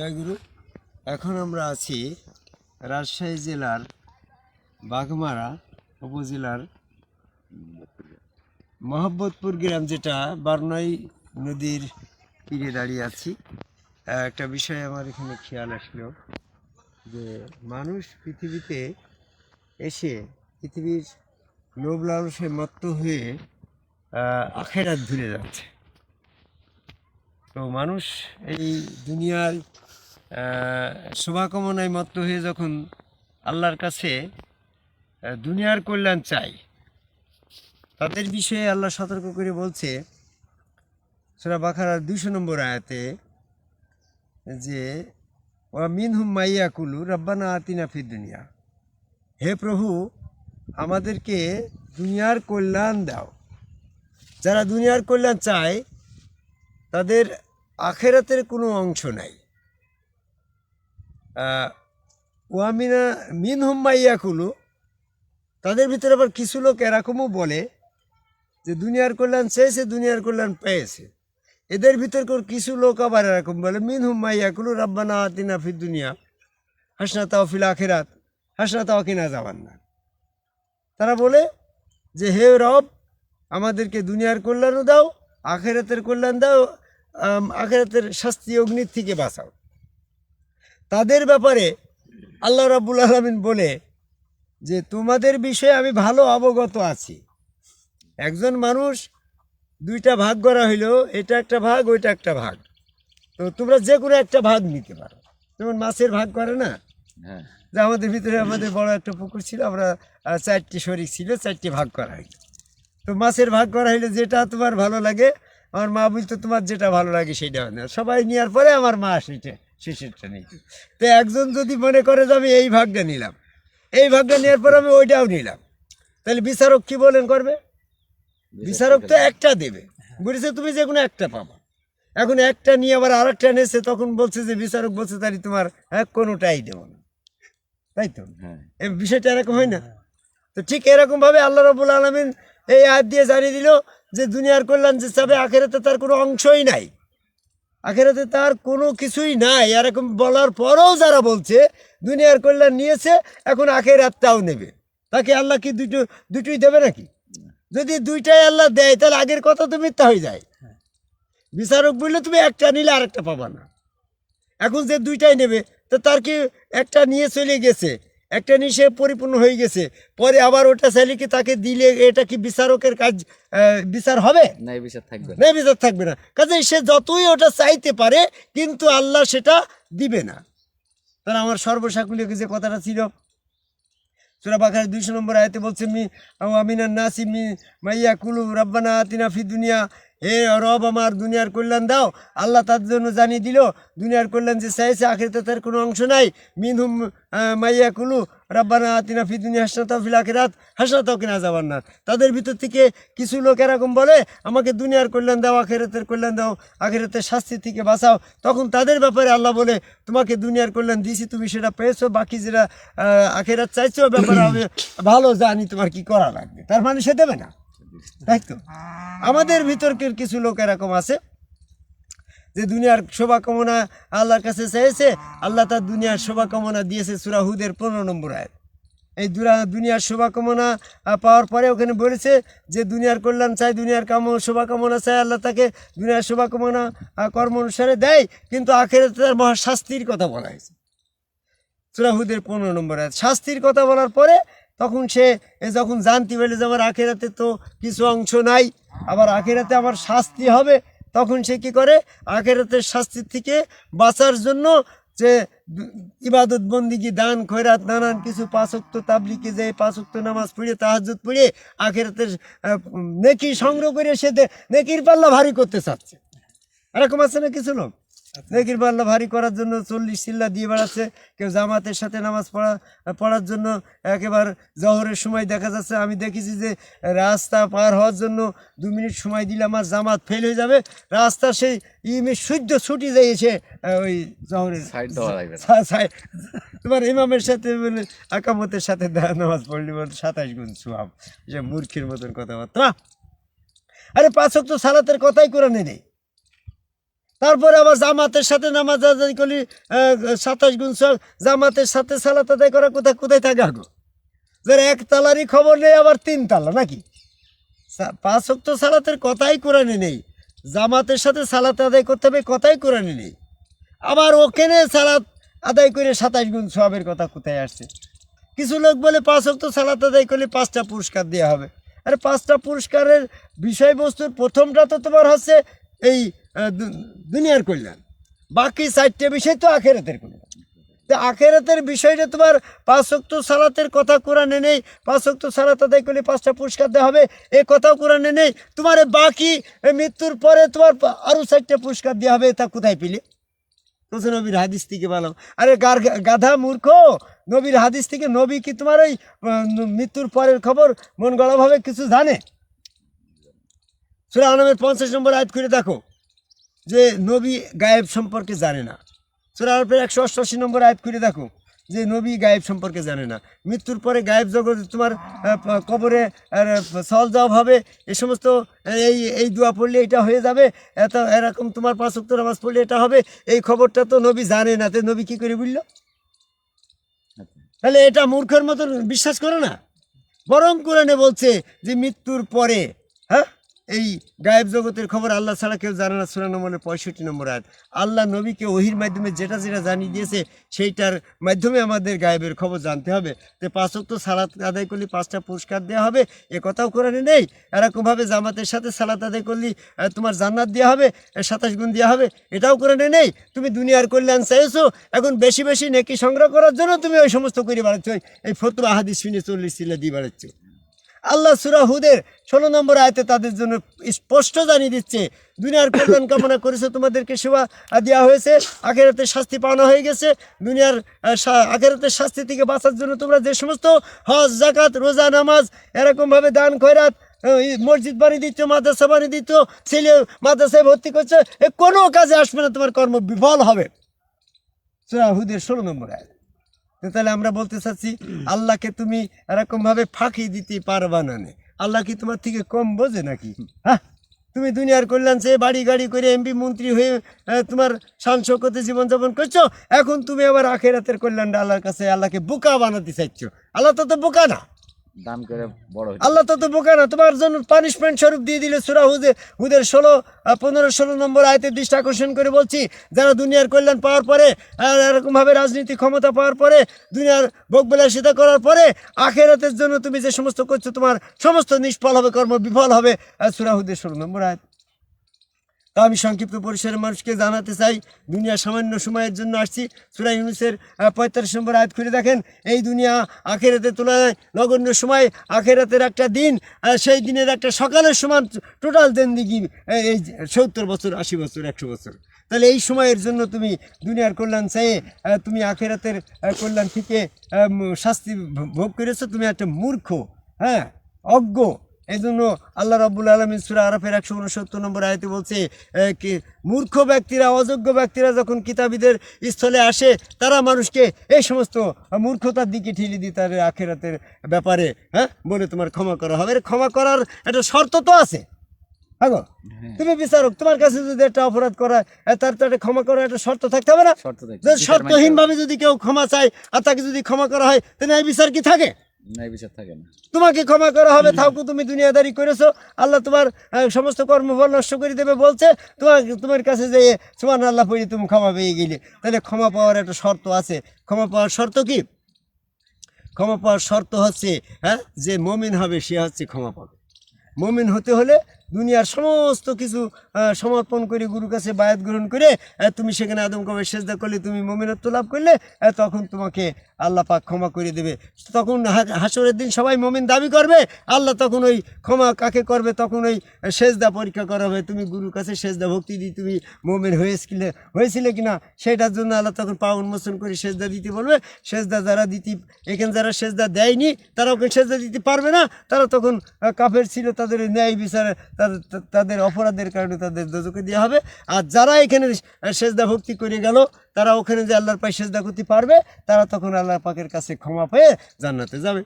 জয়গুরু, এখন আমরা আছি রাজশাহী জেলার বাঘমারা উপজেলার মোহাম্মদপুর গ্রাম, যেটা বারনই নদীর তীরে দাঁড়িয়ে আছি। একটা বিষয় আমার এখানে খেয়াল আসলো যে মানুষ পৃথিবীতে এসে পৃথিবীর লোভ লালসে মত্ত হয়ে আখেরাত ভুলে যাচ্ছে। তো মানুষ এই দুনিয়ার শুভাকামনায় মত্ত হয়ে যখন আল্লাহর কাছে দুনিয়ার কল্যাণ চাই, তাদের বিষয়ে আল্লাহ সতর্ক করে বলছে, সুরা বাখারার দুশো নম্বর আয়াতে যে ওরা মিন হুম মাইয়া কুলু রব্বানা আতিনা ফি দুনিয়া। হে প্রভু, আমাদেরকে দুনিয়ার কল্যাণ দাও। যারা দুনিয়ার কল্যাণ চায়, তাদের আখেরাতের কোনো অংশ নাই। ওয়ামিনা মিন হুম্মাইয়া কুলু তাদের ভিতরে আবার কিছু লোক এরকমও বলে যে দুনিয়ার কল্যাণ চেয়েছে, দুনিয়ার কল্যাণ পেয়েছে। এদের ভিতর কিছু লোক আবার এরকম বলে মিন হুম্মাইয়া কুলু রাব্বানা আতিনা ফি দুনিয়া হাসনা তাও ফিল আখেরাত হাসনা তাও কিনা যাবার না তারা বলে যে, হে রব, আমাদেরকে দুনিয়ার কল্যাণও দাও, আখেরাতের কল্যাণ দাও আখেরাতের শাস্তি অগ্নির থেকে বাঁচাও। তাদের ব্যাপারে আল্লাহ রাবুল আলমিন বলে যে তোমাদের বিষয়ে আমি ভালো অবগত আছি। একজন মানুষ দুইটা ভাগ করা হইল এটা একটা ভাগ ওইটা একটা ভাগ। তো তোমরা যে কোনো একটা ভাগ নিতে পারো। যেমন মাছের ভাগ করে না? হ্যাঁ। যে আমাদের ভিতরে আমাদের বড় একটা পুকুর ছিল আমরা চারটি শরিক ছিল চারটি ভাগ করা হইল। তো মাছের ভাগ করা হইলে যেটা তোমার ভালো লাগে আমার মা বলতো তোমার যেটা ভালো লাগে সেটা সবাই নেওয়ার পরে আমার মা সেটা শেষেরটা নেই। তো একজন যদি মনে করে যে আমি এই ভাগটা নিলাম এই ভাগটা নেওয়ার পর আমি ওইটাও নিলাম। তাহলে বিচারক কি বলেন করবে? বিচারক তো একটা দেবে। বলেছে তুমি যে কোনো একটা পাবা। এখন একটা নিয়ে আবার আরেকটা নেছে তখন বলছে যে বিচারক বলছে তাহলে তোমার হ্যাঁ কোনোটাই দেবো না। তাই তো? হ্যাঁ। এই বিষয়টা এরকম হয় না? তো ঠিক এরকমভাবে আল্লাহ রবুল আলমিন এই আয়াত দিয়ে জানিয়ে দিল যে দুনিয়ার কল্যাণ যে চাবে আখেরাতে তার কোনো অংশই নাই। আখেরাতে তার কোনো কিছুই নাই। এরকম বলার পরেও যারা বলছে, দুনিয়ার কল্যাণ নিয়েছে, এখন আখেরাতটাও নেবে। তাকে আল্লাহ কি দুটো দুটোই দেবে নাকি? যদি দুইটাই আল্লাহ দেয়, তাহলে আগের কথা তো মিথ্যা হয়ে যায়। বিচারক বললে, তুমি একটা নিলে আরেকটা পাবা না। এখন যে দুইটাই নেবে, তো তার কি একটা নিয়ে চলে গেছে? একটা নিয়ে সে পরিপূর্ণ হয়ে গেছে। পরে আবার ওটা চাইলে কি তাকে দিলে এটা কি বিচারকের কাজ বিচার হবে? না এই বিষয় থাকবে না। না বিচার থাকবে না। কাজে সে যতই ওটা চাইতে পারে কিন্তু আল্লাহ সেটা দিবে না। তাহলে আমার সর্বসাকুলীয় যে কথাটা ছিল? সুরা বাকার দুইশো নম্বর আয়তে বলছে মি আমিনা নাসি মি মাইয়া কুলু রব্বানা আতিনা ফি দুনিয়া হে রব আমার দুনিয়ার কল্যাণ দাও। আল্লাহ তার জন্য জানিয়ে দিল, দুনিয়ার কল্যাণ যে চাইছে, আখেরাতে তার কোনো অংশ নাই। মিনহুম মাইয়া কুলু, রব্বানা আতিনা ফি দুনিয়া হাসনাতাও ফিল আখিরাত। কিনা যাবার না তাদের ভিতর থেকে কিছু লোক এরকম বলে, আমাকে দুনিয়ার কল্যাণ দাও, আখেরাতের কল্যাণ দাও, আখেরাতের শাস্তি থেকে বাঁচাও। তখন তাদের ব্যাপারে আল্লাহ বলে, তোমাকে দুনিয়ার কল্যাণ দিয়েছি, তুমি সেটা পেয়েছ, বাকি যেটা আখেরাত চাইছো, ব্যাপারে ভালো, জানি তোমার কি করা লাগবে। তার মানে সে দেবে না। তাই তো? আমাদের ভিতরকের কিছু লোক এরকম আছে, যে দুনিয়ার শোভা কামনা আল্লাহর কাছে চেয়েছে, আল্লাহ তার দুনিয়ার শোভা কামনা দিয়েছে সুরাহুদের পনেরো নম্বর আয়াত। এই দুনিয়ার শোভা কামনা পাওয়ার পরে ওখানে বলেছে যে দুনিয়ার কল্যাণ চাই, দুনিয়ার কাম শোভা কামনা চাই, আল্লাহ তাকে দুনিয়ার শোভা কামনা কর্ম অনুসারে দেয়, কিন্তু আখের তার মহা শাস্তির কথা বলা হয়েছে। সুরাহুদের পনেরো নম্বর আয়াত। শাস্তির কথা বলার পরে তখন সে যখন জানতে পারলে যে আমার আখেরাতে তো কিছু অংশ নাই, আবার আখেরাতে আমার শাস্তি হবে, তখন সে কি করে? আখেরাতের শাস্তির থেকে বাঁচার জন্য যে ইবাদত বন্দিগি দান, খয়রাত, নানান কিছু পাঁচক্ত তাবলিকে যে পাঁচক্ত নামাজ পড়ে তাহাজুদ পড়ে আখেরাতের নেকি সংগ্রহ করে সে নেকির পাল্লা ভারী করতে চাচ্ছে। এরকম আছে না কিছু লোক? নেকির পাল্লা ভারী করার জন্য চল্লিশ চিল্লা দিয়ে বেড়াচ্ছে। কেউ জামাতের সাথে নামাজ পড়া পড়ার জন্য একেবারে জহরের সময় দেখা যাচ্ছে। আমি দেখেছি যে রাস্তা পার হওয়ার জন্য দু মিনিট সময় দিলে আমার জামাত ফেল হয়ে যাবে। রাস্তা সেই ইমে সূর্য ছুটি যাইছে ওই জহরের। তোমার ইমামের সাথে বলে আকামতের সাথে নামাজ পড়লি বলে সাতাশ গুণ সুহাব যে মূর্খের মতন কথাবার্তা। আরে পাঁচক তো সালাতের কথাই কোরআনে নেই। তারপরে আবার জামাতের সাথে নামাজ আদায় করলি সাতাশ গুণ জামাতের সাথে সালাত আদায় করা কোথায় কোথায় থাকে আগো? যার এক তালারই খবর নেই, আবার তিন তালা নাকি? পাঁচ অক্ত সালাতের কথাই কোরআনে নেই। জামাতের সাথে সালাত আদায় করতে হবে কথাই কোরআনে নেই। আবার ওখানে সালাত আদায় করে সাতাশ গুণ সবের কথা কোথায় আসছে? কিছু লোক বলে পাঁচ অক্ত সালাত আদায় করলে পাঁচটা পুরস্কার দেওয়া হবে। আরে পাঁচটা পুরস্কারের বিষয়বস্তুর প্রথমটা তো তোমার হচ্ছে এই দুনিয়ার কল্যাণ। বাকি চারটে বিষয় তো আখেরাতের কল্যাণ। তো আখেরাতের বিষয়টা তোমার পাঁচ অক্ত সালাতের কথা কোরআনে নেই, পাঁচ অক্ত সালাত আদায় করলে পাঁচটা পুরস্কার দেওয়া হবে, এ কথাও কোরআনে নেই। তোমার বাকি মৃত্যুর পরে তোমার আরও আরও চারটে পুরস্কার দেওয়া হবে, তা কোথায় পেলে? তোছে নবীর হাদিস থেকে বললাম আরে গাধা মূর্খ, নবীর হাদিস থেকে নবী কি তোমার ওই মৃত্যুর পরের খবর মন গড়াভাবে কিছু জানে? সুরা আলমের পঞ্চাশ নম্বর আয়াত করে দেখো। যে নবী গায়েব সম্পর্কে জানে না। সুরা আলমের একশো অষ্টআশি নম্বর আয়াত করে দেখো, যে নবী গায়েব সম্পর্কে জানে না। মৃত্যুর পরে গায়েব জগতে তোমার কবরে সল জবাব হবে, এ সমস্ত, এই এই দোয়া পড়লে এটা হয়ে যাবে, এত, এরকম তোমার পাঁচ উক্ত নামাজ পড়লে এটা হবে, এই খবরটা তো নবী জানে না, তো নবী কী করে বুঝলো তাহলে এটা মূর্খের মতো বিশ্বাস করে না? বরং কোরআনে বলছে যে মৃত্যুর পরে হ্যাঁ? এই গায়েব জগতের খবর আল্লাহ ছাড়া কেউ জানে না, সুরা নম্বরের পঁয়ষট্টি নম্বর আয়াত। আল্লাহ নবীকে ওহির মাধ্যমে যেটা যেটা জানিয়ে দিয়েছে, সেইটার মাধ্যমে আমাদের গায়েবের খবর জানতে হবে। তো পাঁচ তো সালাত আদায় করলে পাঁচটা পুরস্কার দেওয়া হবে, এ কথাও কোরআনে নেই। এরকমভাবে জামাতের সাথে সালাত আদায় করলে তোমার জান্নাত দেওয়া হবে সাতাশ গুণ দেওয়া হবে, এটাও কোরআনে নেই। তুমি দুনিয়ার কল্যাণ চাইছো, এখন বেশি বেশি নেকি সংগ্রহ করার জন্য তুমি ওই সমস্ত করে বেড়াচ্ছ। এই ফতুয়া হাদিস শুনে চল্লিশ সিলে দিয়ে বেড়াচ্ছ। আল্লাহ সুরা হুদের ষোলো নম্বর আয়তে তাদের জন্য স্পষ্ট জানিয়ে দিচ্ছে, দুনিয়ার কল্যাণ কামনা করেছে তোমাদেরকে সেবা দেওয়া হয়েছে আখেরাতের শাস্তি পাওয়ানো হয়ে গেছে, দুনিয়ার আখেরাতের শাস্তি থেকে বাঁচার জন্য তোমরা যে সমস্ত হজ, জাকাত, রোজা, নামাজ, এরকমভাবে দান, খয়রাত মসজিদ বানিয়ে দিচ্ছ, মাদ্রাসা বানিয়ে দিচ্ছ, ছেলে মাদ্রাসায় ভর্তি করছে, এ কোনো কাজে আসবে না, তোমার কর্ম বিফল হবে। সুরা হুদের ষোলো নম্বর আয় তো তাহলে আমরা বলতে চাচ্ছি, আল্লাহকে তুমি এরকম ভাবে ফাঁকি দিতে পারবা না। আল্লাহ কি তোমার থেকে কম বোঝে নাকি? হ্যাঁ? তুমি দুনিয়ার কল্যাণ সে বাড়ি গাড়ি করে এমপি মন্ত্রী হয়ে তোমার শান জীবন জীবনযাপন করছ? এখন তুমি আবার আখের আখেরাতের কল্যাণটা আল্লাহর কাছে, আল্লাহকে বোকা বানাতে চাইছো। আল্লাহ তো তো বোকা না। দান করে বড় আল্লাহ তো তো বোকা না, তোমার জন্য পানিশমেন্ট স্বরূপ দিয়ে দিলে সুরা হুদে হুদের ষোলো পনেরো, ষোলো নম্বর আয়তে দৃষ্টি আকর্ষণ করে বলছি, যারা দুনিয়ার কল্যাণ পাওয়ার পরে, আর এরকমভাবে রাজনীতি ক্ষমতা পাওয়ার পরে, দুনিয়ার বোক বেলা সেটা করার পরে, আখেরাতের জন্য তুমি যে সমস্ত করছ, তোমার সমস্ত নিষ্ফল হবে কর্ম বিফল হবে সুরা হুদের ষোলো নম্বর আয়াত। আমি সংক্ষিপ্ত পরিসরে মানুষকে জানাতে চাই, দুনিয়া সামান্য সময়ের জন্য আসছি। সুরা ইউনুসের পঁয়তাল্লিশ নম্বর আয়াত খুলে দেখেন, এই দুনিয়া আখেরাতের তুলনায় নগণ্য সময় আখেরাতের একটা দিন সেই দিনের একটা সকালের সমান টোটাল দেনদিগি এই সত্তর বছর, আশি বছর, একশো বছর। তাহলে এই সময়ের জন্য তুমি দুনিয়ার কল্যাণ চাইয়ে তুমি আখেরাতের কল্যাণ থেকে শাস্তি ভোগ করেছ। তুমি একটা মূর্খ হ্যাঁ অজ্ঞ। এই জন্য আল্লাহ রব্বুল আলমিন সুরা আরফের একশো উনসত্তর নম্বর আয়তে বলছে কি মূর্খ ব্যক্তিরা অযোগ্য ব্যক্তিরা যখন কিতাবীদের স্থলে আসে তারা মানুষকে এই সমস্ত মূর্খতার দিকে ঠেলে দিয়ে তাদের আখেরাতের ব্যাপারে হ্যাঁ বলে তোমার ক্ষমা করা হবে। ক্ষমা করার একটা শর্ত তো আছে। হ্যাঁ গো? তুমি বিচারক তোমার কাছে যদি একটা অপরাধ করা তার তো একটা ক্ষমা করার একটা শর্ত থাকতে হবে না? যদি শর্তহীনভাবে যদি কেউ ক্ষমা চায় আর তাকে যদি ক্ষমা করা হয় তাহলে এই বিচার কি থাকে? তোমাকে ক্ষমা করা হবে থাকো তুমি দুনিয়াদারি করেছ। আল্লাহ তোমার সমস্ত কর্মফল নষ্ট করে দেবে বলছে। তোমার তোমার কাছে যে সুমান আল্লাহ পড়ি, তুমি ক্ষমা পেয়ে গেলে। তাহলে ক্ষমা পাওয়ার একটা শর্ত আছে। ক্ষমা পাওয়ার শর্ত কি? ক্ষমা পাওয়ার শর্ত হচ্ছে হ্যাঁ যে মমিন হবে, সে হচ্ছে ক্ষমা পাবে। মমিন হতে হলে দুনিয়ার সমস্ত কিছু সমর্পণ করে, গুরুর কাছে বায়াত গ্রহণ করে তুমি সেখানে আদম কবে সেজদা করলে, তুমি মমিনত্ব লাভ করলে তখন তোমাকে আল্লাহ পাক ক্ষমা করে দেবে। তখন হাসরের দিন সবাই মমিন দাবি করবে, আল্লাহ তখন ওই ক্ষমা কাকে করবে? তখন ওই সেজদা পরীক্ষা করা হবে। তুমি গুরুর কাছে সেজদা ভক্তি দিয়ে তুমি মমিন হয়েছিলে হয়েছিলে কিনা, সেটার জন্য আল্লাহ তখন পা উন্মোচন করে সেজদা দিতে বলবে। সেজদা যারা দিতে, এখানে যারা সেজদা দেয়নি তারা ওখানে সেজদা দিতে পারবে না। তারা তখন কাফের ছিল, তাদের ন্যায় বিচারে তাদের তাদের অপরাধের কারণে তাদের দোজকে দেওয়া হবে। আর যারা এখানে সেজদা ভক্তি করে গেল, তারা ওখানে যে আল্লাহর পায়ে সেজদা করতে পারবে, তারা তখন আল্লাহ পাকের কাছে ক্ষমা পেয়ে জান্নাতে যাবে।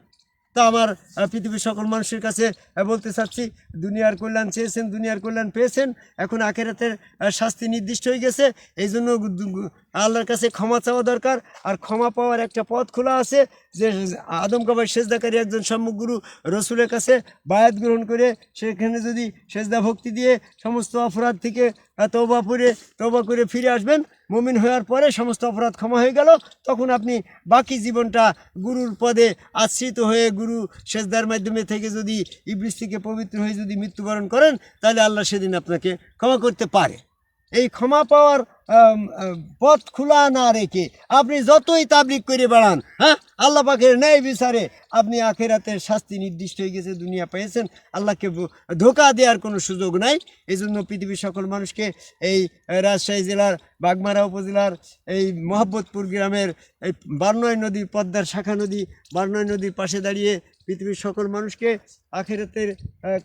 তা আমার পৃথিবীর সকল মানুষের কাছে বলতে চাচ্ছি, দুনিয়ার কল্যাণ চেয়েছেন, দুনিয়ার কল্যাণ পেয়েছেন, এখন আখেরাতের শাস্তি নির্দিষ্ট হয়ে গেছে। এই জন্য আল্লাহর কাছে ক্ষমা চাওয়া দরকার আর ক্ষমা পাওয়ার একটা পথ খোলা আছে যে আদম কাবাই সেজদাকারী একজন সম্মুখগুরু রসুলের কাছে বায়াত গ্রহণ করে সেখানে যদি সেজদা ভক্তি দিয়ে সমস্ত অপরাধ থেকে আহ, তওবা করে তওবা করে ফিরে আসবেন মমিন হওয়ার পরে সমস্ত অপরাধ ক্ষমা হয়ে গেল তখন আপনি বাকি জীবনটা গুরুর পদে আশ্রিত হয়ে গুরু সেজদার মাধ্যমে থেকে যদি ইবলিস থেকে পবিত্র হয়ে যদি মৃত্যুবরণ করেন তাহলে আল্লাহ সেদিন আপনাকে ক্ষমা করতে পারে। এই ক্ষমা পাওয়ার পথ খোলা না রেখে আপনি যতই তাবলিক করে বেড়ান হ্যাঁ? আল্লাহ পাখের ন্যায় বিচারে আপনি আখেরাতের শাস্তি নির্দিষ্ট হয়ে গেছে, দুনিয়া পেয়েছেন। আল্লাহকে ধোকা দেওয়ার কোনো সুযোগ নাই। এই জন্য পৃথিবীর সকল মানুষকে এই রাজশাহী জেলার, বাগমারা উপজেলার, এই মোহাব্বতপুর গ্রামের, এই বার্নয় নদী, পদ্মার শাখা নদী, বারনয় নদীর পাশে দাঁড়িয়ে পৃথিবীর সকল মানুষকে আখেরাতের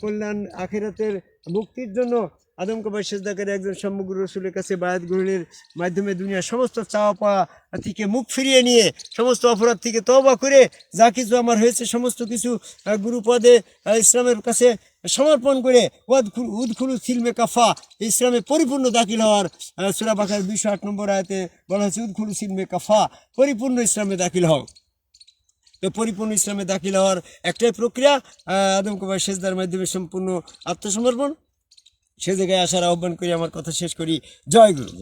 কল্যাণ, আখেরাতের মুক্তির জন্য আদম কবাই সেজদাকারী একজন সম্মুখ রসুলের কাছে বায়াত গ্রহণের মাধ্যমে দুনিয়ার সমস্ত চাওয়া পাওয়া থেকে মুখ ফিরিয়ে নিয়ে, সমস্ত অপরাধ থেকে তবা করে যা কিছু আমার হয়েছে, সমস্ত কিছু গুরুপদে ইসলামের কাছে সমর্পণ করে উদখুলু সিলমে কাফা, ইসলামে পরিপূর্ণ দাখিল হওয়ার সুরা বাখার দুইশো আট নম্বর আয়তে বলা হয়েছে, উদখুলু সিলমে কাফা, পরিপূর্ণ ইসলামে দাখিল হও। তো পরিপূর্ণ ইসলামে দাখিল হওয়ার একটাই প্রক্রিয়া আদম সেজদার মাধ্যমে সম্পূর্ণ আত্মসমর্পণ। সে জায়গায় আসার আহ্বান করি আমার কথা শেষ করি। জয় গুরু।